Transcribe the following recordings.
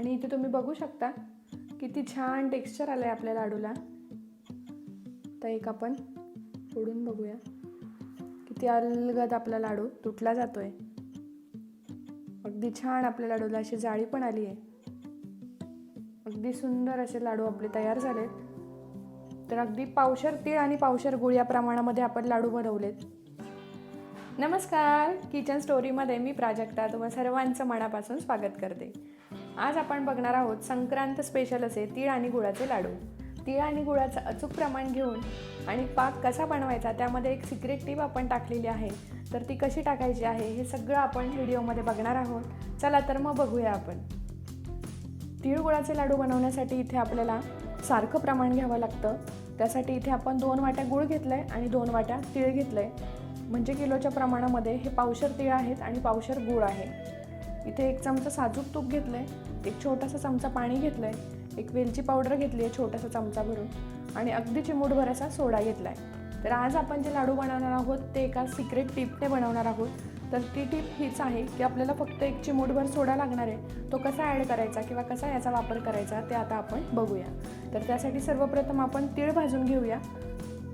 आणि इथे तुम्ही बघू शकता किती छान टेक्स्चर आलं आहे आपल्या लाडूला. तर एक आपण फोडून बघूया. किती अलगद आपला लाडू तुटला जातो आहे अगदी छान आपल्या लाडूला अशी जाळी पण आली आहे. अगदी सुंदर असे लाडू आपले तयार झालेत. तर अगदी पावशर तीळ आणि पावशर गुळ या प्रमाणामध्ये आपण लाडू बनवलेत. नमस्कार किचन स्टोरीमध्ये मी प्राजक्ता. तुम्हा सर्वांचं मनापासून स्वागत करते. आज आपण बघणार आहोत संक्रांत स्पेशल असे तीळ आणि गुळाचे लाडू. तीळ आणि गुळाचं अचूक प्रमाण घेऊन आणि पाक कसा बनवायचा त्यामध्ये एक सिक्रेट टीप आपण टाकलेली आहे. तर ती कशी टाकायची आहे हे सगळं आपण व्हिडिओमध्ये बघणार आहोत. चला तर मग बघूया आपण. तीळ गुळाचे लाडू बनवण्यासाठी इथे आपल्याला सारखं प्रमाण घ्यावं लागतं. त्यासाठी इथे आपण दोन वाट्या गुळ घेतलं आहे आणि दोन वाट्या तीळ घेतलं आहे म्हणजे किलोच्या प्रमाणामध्ये हे पावशर तीळ आहेत आणि पावशर गुळ आहे. इथे एक चमचा साजूक तूप घेतलं आहे एक छोटासा चमचा पाणी घेतलं आहे एक वेलची पावडर घेतली आहे छोटासा चमचा भरून आणि अगदी चिमूटभर असा सोडा घेतला आहे तर आज आपण जे लाडू बनवणार आहोत ते एका सिक्रेट टिपने बनवणार आहोत. तर ती टीप हीच आहे की आपल्याला फक्त एक चिमूटभर सोडा लागणार आहे तो कसा ॲड करायचा किंवा कसा याचा वापर करायचा ते आता आपण बघूया. तर त्यासाठी सर्वप्रथम आपण तीळ भाजून घेऊया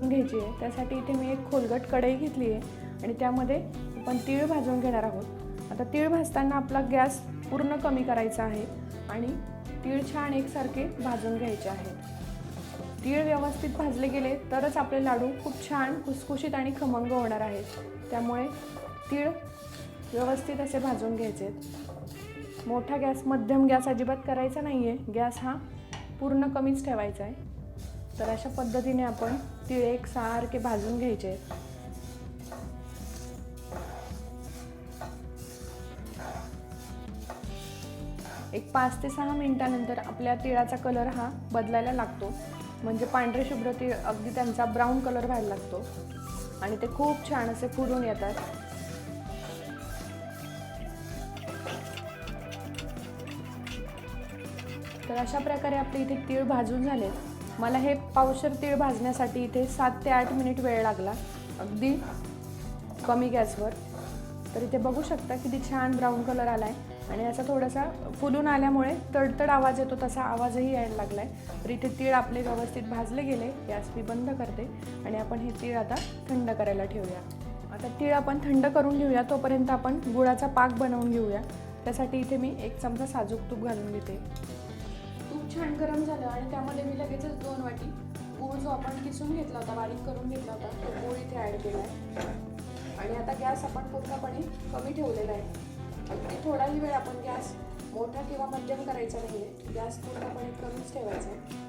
घ्यायची आहे. त्यासाठी इथे मी एक खोलगट कढई घेतली आहे आणि त्यामध्ये आपण तीळ भाजून घेणार आहोत. आता तीळ भाजताना आपला गॅस पूर्ण कमी करायचा आहे आणि तीळ छान एकसारखे भाजून घ्यायचे आहेत. तीळ व्यवस्थित भाजले गेले तरच आपले लाडू खूप छान खुसखुशीत आणि खमंग होणार आहेत. त्यामुळे तीळ व्यवस्थित असे भाजून घ्यायचे मोठा गॅस मध्यम गॅस अजिबात करायचा नाही आहे गॅस हा पूर्ण कमीच ठेवायचा आहे. तर अशा पद्धतीने आपण तीळ एक सारखे भाजून घ्यायचे आहेत. एक पाच ते सहा मिनटानंतर आपल्या तिळाचा कलर हा बदलायला लागतो. म्हणजे पांढरे शुभ्र तीळ अगदी त्यांचा ब्राऊन कलर व्हायला लागतो. आणि ते खूप छान असे फुलून येतात. तर अशा प्रकारे आपले इथे तीळ भाजून झाले. मला हे पावशर तीळ भाजण्यासाठी इथे सात ते आठ मिनिट वेळ लागला. अगदी कमी गॅसवर. तर इथे बघू शकता किती छान ब्राऊन कलर आला आहे आणि असा थोडासा फुलून आल्यामुळे तडतड आवाज येतो तसा आवाजही यायला लागला आहे तर इथे तीळ आपले व्यवस्थित भाजले गेले गॅस मी बंद करते आणि आपण हे तीळ आता थंड करायला ठेवूया. आता तीळ आपण थंड करून घेऊया तोपर्यंत आपण गुळाचा पाक बनवून घेऊया. त्यासाठी इथे मी एक चमचा साजूक तूप घालून घेते. तूप छान गरम झालं आणि त्यामध्ये मी लगेचच दोन वाटी गूळ जो आपण किसून घेतला होता बारीक करून घेतला होता तो गूळ इथे ॲड केला आहे आणि आता गॅस आपण पूर्णपणे कमी ठेवलेला आहे. आणि थोडाही वेळ आपण गॅस मोठा किंवा मध्यम करायचा नाही आहे गॅस पूर्णपणे करूनच ठेवायचा. आहे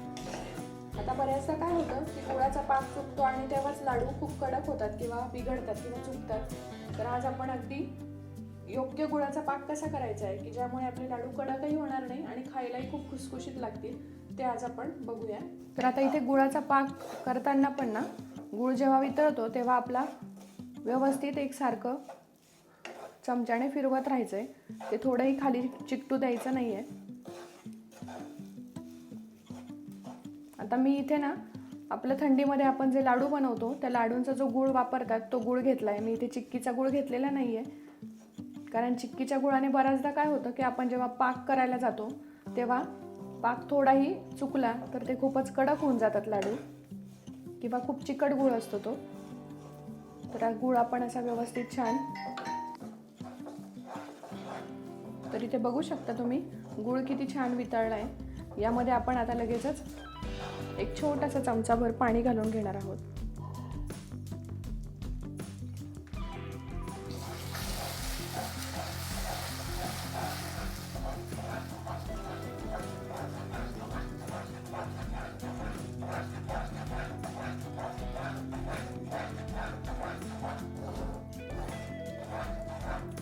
आता बऱ्याचदा काय होतं की गुळाचा पाक चुकतो आणि तेव्हाच लाडू खूप कडक होतात किंवा बिघडतात किंवा चुकतात. तर आज आपण अगदी योग्य गुळाचा पाक कसा करायचा आहे की ज्यामुळे आपले लाडू कडकही होणार नाही आणि खायलाही खूप खुसखुशीत लागतील ते आज आपण बघूया. तर आता इथे गुळाचा पाक करताना पण ना गुळ जेव्हा वितळतो तेव्हा आपला व्यवस्थित एकसारखं चमच्याने फिरवत राहायचं आहे ते थोडंही खाली चिकटू द्यायचं नाही आहे आता मी इथे ना आपल्या थंडीमध्ये आपण जे लाडू बनवतो त्या लाडूंचा जो गुळ वापरतात तो गुळ घेतला आहे मी इथे चिक्कीचा गुळ घेतलेला नाही आहे कारण चिक्कीच्या गुळाने बऱ्याचदा काय होतं की आपण जेव्हा पाक करायला जातो तेव्हा पाक थोडाही चुकला तर ते खूपच कडक होऊन जातात लाडू. किंवा खूप चिकट गुळ असतो तो. तर हा गुळ आपण असा व्यवस्थित छान तर इथे बघू शकता तुम्ही गुळ किती छान वितळला आहे यामध्ये आपण आता लगेचच एक छोटासा चमचाभर पाणी घालून घेणार आहोत.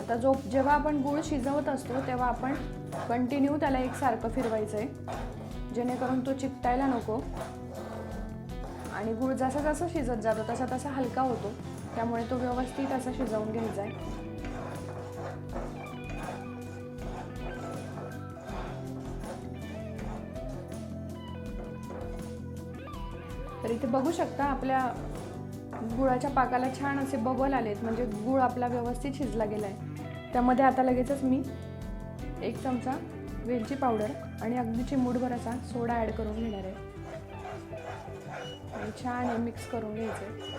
आता जो जेव्हा आपण गूळ शिजवत असतो तेव्हा आपण कंटिन्यू त्याला एकसारखं फिरवायचं आहे जेणेकरून तो चिकटायला नको. आणि गूळ जसा जसा शिजत जातो तसा तसा हलका होतो. त्यामुळे तो व्यवस्थित असा शिजवून घ्यायचा आहे तर इथे बघू शकता आपल्या गुळाच्या पाकाला छान असे बबल आलेत. म्हणजे गुळ आपला व्यवस्थित शिजला गेला आहे त्यामध्ये आता लगेचच मी एक चमचा वेलची पावडर आणि अगदी चिमूटभर असा सोडा ॲड करून घेणार आहे. आणि छान हे मिक्स करून घ्यायचं आहे.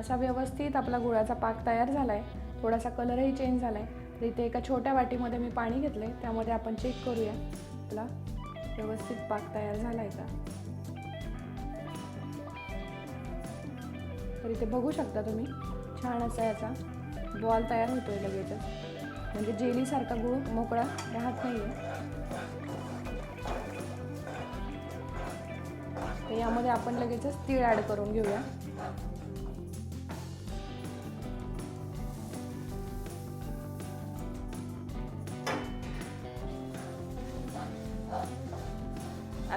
असा व्यवस्थित आपला गुळाचा पाक तयार झाला आहे थोडासा कलरही चेंज झाला आहे तर इथे एका छोट्या वाटीमध्ये मी पाणी घेतलं आहे त्यामध्ये आपण चेक करूया. आपला व्यवस्थित पाक तयार झाला आहे का तर इथे बघू शकता तुम्ही छान असा याचा बॉल तयार होतो आहे लगेचच. म्हणजे जेलीसारखा गुळ मोकळा राहत नाही आहे यामध्ये आपण लगेचच तीळ ॲड करून घेऊया.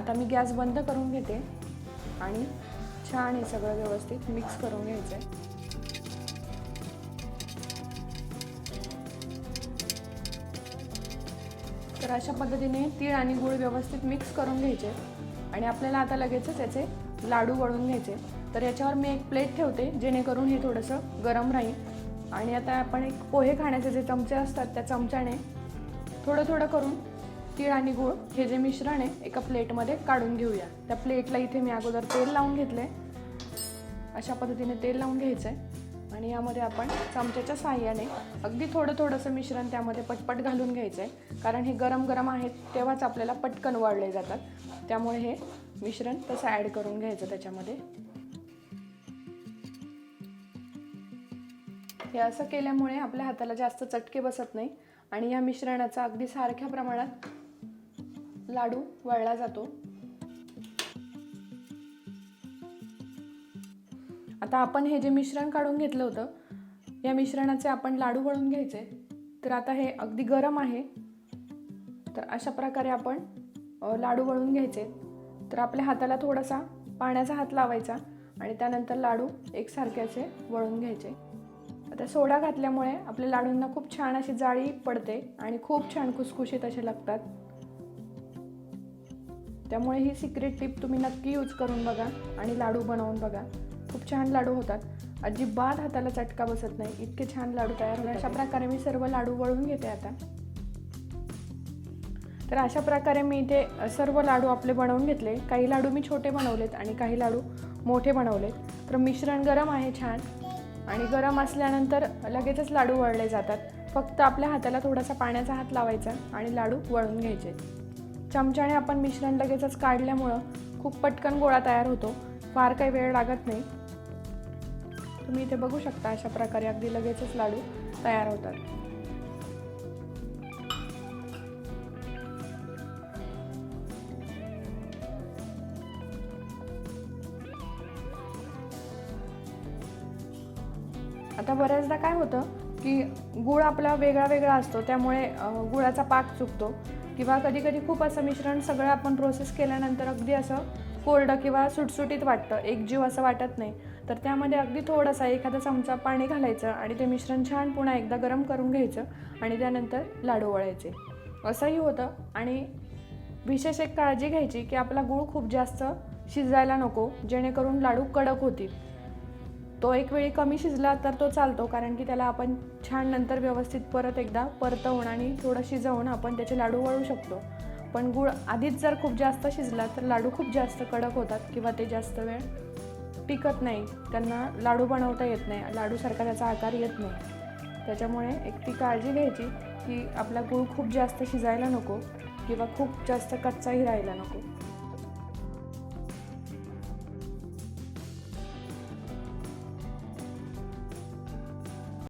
आता मी गॅस बंद करून घेते आणि छान हे सगळं व्यवस्थित मिक्स करून घ्यायचं आहे. तर अशा पद्धतीने तीळ आणि गूळ व्यवस्थित मिक्स करून घ्यायचे आणि आपल्याला आता लगेचच याचे लाडू वळून घ्यायचे. तर याच्यावर मी एक प्लेट ठेवते जेणेकरून हे थोडंसं गरम राहील. आणि आता आपण एक पोहे खाण्याचे जे चमचे असतात त्या चमच्याने थोडं थोडं करून तीळ आणि गूळ हे जे मिश्रण आहे एका प्लेटमध्ये काढून घेऊया. त्या प्लेटला इथे मी अगोदर तेल लावून घेतले अशा पद्धतीने तेल लावून घ्यायचं आहे आणि यामध्ये आपण चमच्याच्या साह्याने अगदी थोडं थोडंसं मिश्रण त्यामध्ये पटपट घालून घ्यायचं आहे कारण हे गरम गरम आहेत तेव्हाच आपल्याला पटकन वाढले जातात. त्यामुळे हे मिश्रण तसं ॲड करून घ्यायचं त्याच्यामध्ये. हे असं केल्यामुळे आपल्या हाताला जास्त चटके बसत नाही. आणि या मिश्रणाचा अगदी सारख्या प्रमाणात लाडू वळला जातो. आता आपण हे जे मिश्रण काढून घेतलं होतं या मिश्रणाचे आपण लाडू वळून घ्यायचे. तर आता हे अगदी गरम आहे. तर अशा प्रकारे आपण लाडू वळून घ्यायचे. तर आपल्या हाताला थोडासा पाण्याचा हात लावायचा आणि त्यानंतर लाडू एकसारख्याचे वळून घ्यायचे. आता सोडा घातल्यामुळे आपल्या लाडूंना खूप छान अशी जाळी पडते आणि खूप छान खुसखुशीत असे लागतात. त्यामुळे ही सिक्रेट टिप तुम्ही नक्की यूज करून बघा आणि लाडू बनवून बघा. खूप छान लाडू होतात. अजिबात हाताला चटका बसत नाही. इतके छान लाडू तयार होतात. अशा प्रकारे मी सर्व लाडू वळून घेते आता. तर अशा प्रकारे मी इथे सर्व लाडू आपले बनवून घेतले. काही लाडू मी छोटे बनवलेत आणि काही लाडू मोठे बनवलेत. तर मिश्रण गरम आहे छान. आणि गरम असल्यानंतर लगेचच लाडू वळले जातात. फक्त आपल्या हाताला थोडासा पाण्याचा हात लावायचा आणि लाडू वळून घ्यायचे. चमच्याने आपण मिश्रण लगेचच काढल्यामुळं खूप पटकन गोळा तयार होतो. फार काही वेळ लागत नाही. तुम्ही इथे बघू शकता अशा प्रकारे अगदी लगेचच लाडू तयार होतात. आता बऱ्याचदा काय होतं की गुळ आपला वेगळा वेगळा असतो त्यामुळे गुळाचा पाक चुकतो. किंवा कधी कधी खूप असं मिश्रण सगळं आपण प्रोसेस केल्यानंतर अगदी असं कोरडं किंवा सुटसुटीत वाटतं. एक जीव असं वाटत नाही. तर त्यामध्ये अगदी थोडासा एखादा चमचा पाणी घालायचं आणि ते मिश्रण छान पुन्हा एकदा गरम करून घ्यायचं आणि त्यानंतर लाडू वळायचे असंही होतं. आणि विशेष एक काळजी घ्यायची की आपला गूळ खूप जास्त शिजायला नको जेणेकरून लाडू कडक होतील. तो एक वेळी कमी शिजला तर तो चालतो कारण की त्याला आपण छान नंतर व्यवस्थित परत एकदा परतवून आणि थोडं शिजवून आपण त्याचे लाडू वळू शकतो. पण गूळ आधीच जर खूप जास्त शिजला तर लाडू खूप जास्त कडक होतात किंवा ते जास्त वेळ टिकत नाही. त्यांना लाडू बनवता येत नाही लाडूसारखा त्याचा आकार येत नाही. त्याच्यामुळे एक ती काळजी घ्यायची की आपला गूळ खूप जास्त शिजायला नको किंवा खूप जास्त कच्चाही राहायला नको.